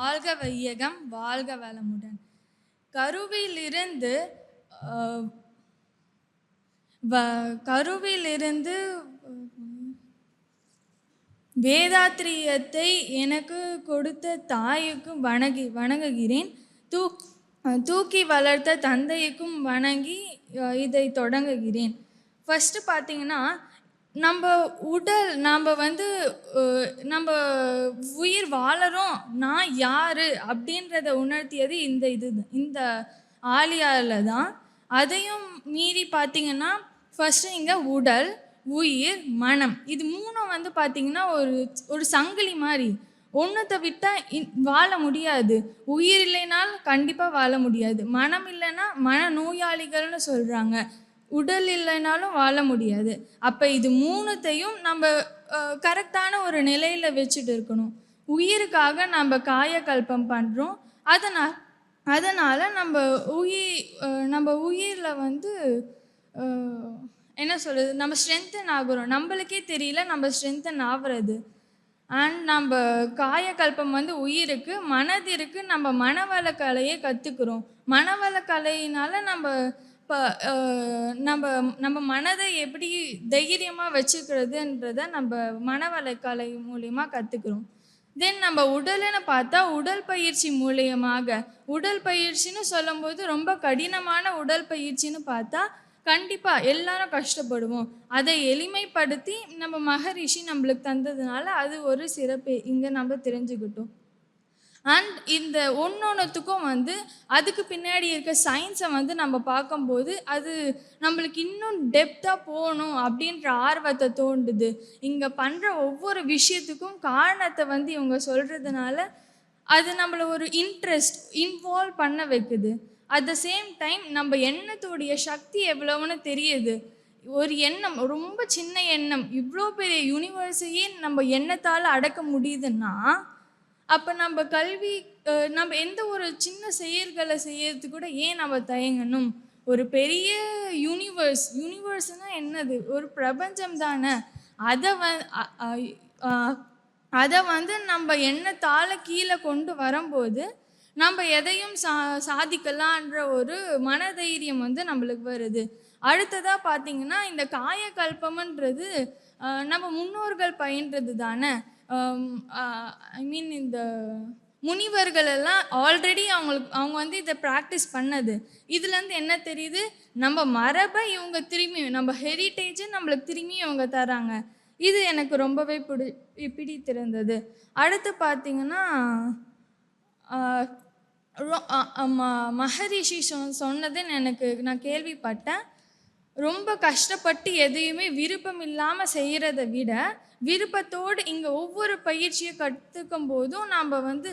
வாழ்க வையகம் வாழ்க வளமுடன். கருவிலிருந்து வ- கருவிலிருந்து வேதாத்திரியத்தை எனக்கு கொடுத்த தாய்க்கும் வணங்கி வணங்குகிறேன். தூ தூக்கி வளர்த்த தந்தைக்கும் வணங்கி இதை தொடங்குகிறேன். ஃபஸ்ட்டு பார்த்தீங்கன்னா நம்ம உடல் நம்ம வந்து நம்ம உயிர் வாழறோம். நான் யார் அப்படின்றத உணர்த்தியது இந்த இது இந்த ஆலியாவில் தான். அதையும் மீறி பார்த்தீங்கன்னா ஃபஸ்ட்டு இங்கே உடல் உயிர் மனம். இது மூணும் வந்து பார்த்தீங்கன்னா ஒரு ஒரு சங்கிலி மாதிரி. ஒன்றத்தை விட்டால் வாழ முடியாது. உயிர் இல்லைனாலும் கண்டிப்பாக வாழ முடியாது. மனம் இல்லைன்னா மன நோயாளிகள்னு சொல்கிறாங்க உடல் இல்லைனாலும் வாழ முடியாது. அப்போ இது மூணுத்தையும் நம்ம கரெக்டான ஒரு நிலையில் வச்சுட்டு இருக்கணும். உயிருக்காக நம்ம காயக்கல்பம் பண்ணுறோம் அதனால் அதனால் நம்ம உயிர் நம்ம உயிரில் வந்து என்ன சொல்கிறது நம்ம ஸ்ட்ரென்தன் ஆகுறோம். நம்மளுக்கே தெரியல நம்ம ஸ்ட்ரென்தன் ஆகுறது. அண்ட் நம்ம காயக்கல்பம் வந்து உயிருக்கு மனதிற்கு நம்ம மனவளக்கலையை கற்றுக்குறோம் மனவளக்கலையினால நம்ம இப்போ நம்ம நம்ம மனதை எப்படி தைரியமாக வச்சுக்கிறதுன்றத நம்ம மனவளக்கலை மூலயமா கற்றுக்குறோம் தென் நம்ம உடலுன்னு பார்த்தா உடல் பயிற்சி மூலியமாக உடல் பயிற்சின்னு சொல்லும்போது ரொம்ப கடினமான உடல் பயிற்சின்னு பார்த்தா கண்டிப்பாக எல்லாரும் கஷ்டப்படுவோம். அதை எளிமைப்படுத்தி நம்ம மகரிஷி நம்மளுக்கு தந்ததுனால அது ஒரு சிறப்பு. இங்கே நம்ம தெரிஞ்சுக்கிட்டோம். அண்ட் இந்த ஒன்றொன்றுத்துக்கும் வந்து அதுக்கு பின்னாடி இருக்க சயின்ஸை வந்து நம்ம பார்க்கும்போது அது நம்மளுக்கு இன்னும் டெப்த்தாக போகணும் அப்படின்ற ஆர்வத்தை தோண்டுது. இங்கே பண்ணுற ஒவ்வொரு விஷயத்துக்கும் காரணத்தை வந்து இவங்க சொல்கிறதுனால அது நம்மளை ஒரு இன்ட்ரெஸ்ட் இன்வால்வ் பண்ண வைக்குது. அட் த சேம் டைம் நம்ம எண்ணத்தோடைய சக்தி எவ்வளவுன்னு தெரியுது. ஒரு எண்ணம் ரொம்ப சின்ன எண்ணம் இவ்வளோ பெரிய யூனிவர்ஸையே நம்ம எண்ணத்தால் அடக்க முடியுதுன்னா அப்போ நம்ம கல்வி நம்ம எந்த ஒரு சின்ன செயல்களை செய்யறது கூட ஏன் நம்ம தயங்கணும்? ஒரு பெரிய யூனிவர்ஸ் யூனிவர்ஸ்னால் என்னது? ஒரு பிரபஞ்சம் தானே. அதை வ அதை வந்து நம்ம எண்ணத்தால் கீழே கொண்டு வரும்போது நம்ம எதையும் சா சாதிக்கலான்ற ஒரு மனதைரியம் வந்து நம்மளுக்கு வருது. அடுத்ததாக பார்த்தீங்கன்னா இந்த காயக்கல்பம்ன்றது நம்ம முன்னோர்கள் பயின்றது தானே Um, uh, ஐ மீன் இந்த முனிவர்கள் எல்லாம் ஆல்ரெடி அவங்களுக்கு அவங்க வந்து இதை ப்ராக்டிஸ் பண்ணது. இதுலேருந்து என்ன தெரியுது? நம்ம மரபை இவங்க திரும்பி நம்ம ஹெரிட்டேஜை நம்மளுக்கு திரும்பி இவங்க தராங்க. இது எனக்கு ரொம்பவே பிடி பிடித்திருந்தது. அடுத்து பார்த்தீங்கன்னா uh, மகரிஷி சொ சொன்னது எனக்கு நான் கேள்விப்பட்டேன். ரொம்ப கஷ்டப்பட்டு எதையுமே விருப்பம் இல்லாமல் செய்கிறத விட விருப்பத்தோடு இங்கே ஒவ்வொரு பயிற்சியை கற்றுக்கும் போதும் நம்ம வந்து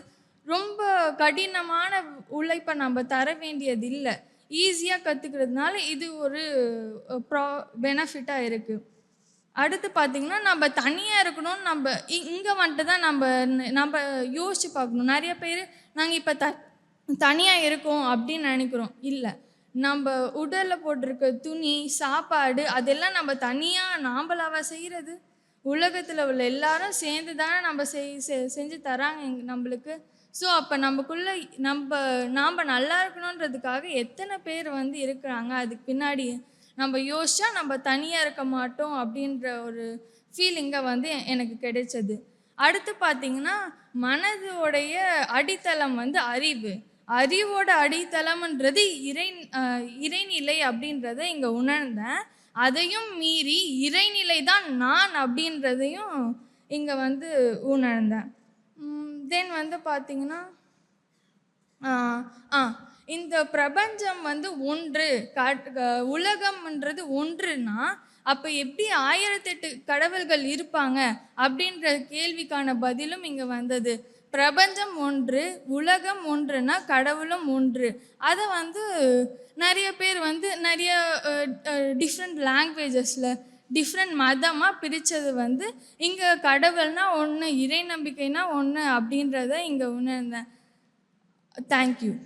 ரொம்ப கடினமான உழைப்பை நம்ம தர வேண்டியது இல்லை ஈஸியாக கற்றுக்கிறதுனால இது ஒரு ப்ரா பெனிஃபிட்டாக இருக்குது அடுத்து பார்த்திங்கன்னா நம்ம தனியாக இருக்கணும்னு நம்ம இங்கே வந்துட்டு தான் நம்ம நம்ம யோசித்து பார்க்கணும். நிறைய பேர் நாங்கள் இப்போ த தனியாக இருக்கோம் அப்படின்னு நினைக்கிறோம். இல்லை. நம்ம உடலில் போட்டிருக்க துணி சாப்பாடு அதெல்லாம் நம்ம தனியாக நாம்பளாவா செய்கிறது உலகத்தில் உள்ள எல்லாரும் சேர்ந்து தானே நம்ம செய் செ- செஞ்சு தராங்க நம்மளுக்கு. ஸோ அப்போ நமக்குள்ள நம்ம நாம் நல்லா இருக்கணுன்றதுக்காக எத்தனை பேர் வந்து இருக்கிறாங்க? அதுக்கு பின்னாடி நம்ம யோசிச்சா நம்ம தனியாக இருக்க மாட்டோம் அப்படின்ற ஒரு ஃபீலிங்கை வந்து எனக்கு கிடைச்சது. அடுத்து பார்த்திங்கன்னா மனதோடைய அடித்தளம் வந்து அறிவு. அறிவோட அடித்தளம்ன்றது இறை இறைநிலை அப்படின்றத இங்கே உணர்ந்தேன். அதையும் மீறி இறைநிலை தான் நான் அப்படின்றதையும் இங்கே வந்து உணர்ந்தேன். தென் வந்து பார்த்தீங்கன்னா ஆ இந்த பிரபஞ்சம் வந்து ஒன்று உலகம்ன்றது ஒன்றுனா அப்போ எப்படி ஆயிரத்தெட்டு கடவுள்கள் இருப்பாங்க அப்படின்ற கேள்விக்கான பதிலும் இங்கே வந்தது. பிரபஞ்சம் ஒன்று உலகம் ஒன்றுனா கடவுளும் ஒன்று. அதை வந்து நிறைய பேர் வந்து நிறைய டிஃப்ரெண்ட் லாங்குவேஜஸில் டிஃப்ரெண்ட் மதமாக பிரித்தது வந்து இங்கே கடவுள்னா ஒன்று இறை நம்பிக்கைனா ஒன்று அப்படின்றத இங்கே உணர்ந்தேன். தேங்க்யூ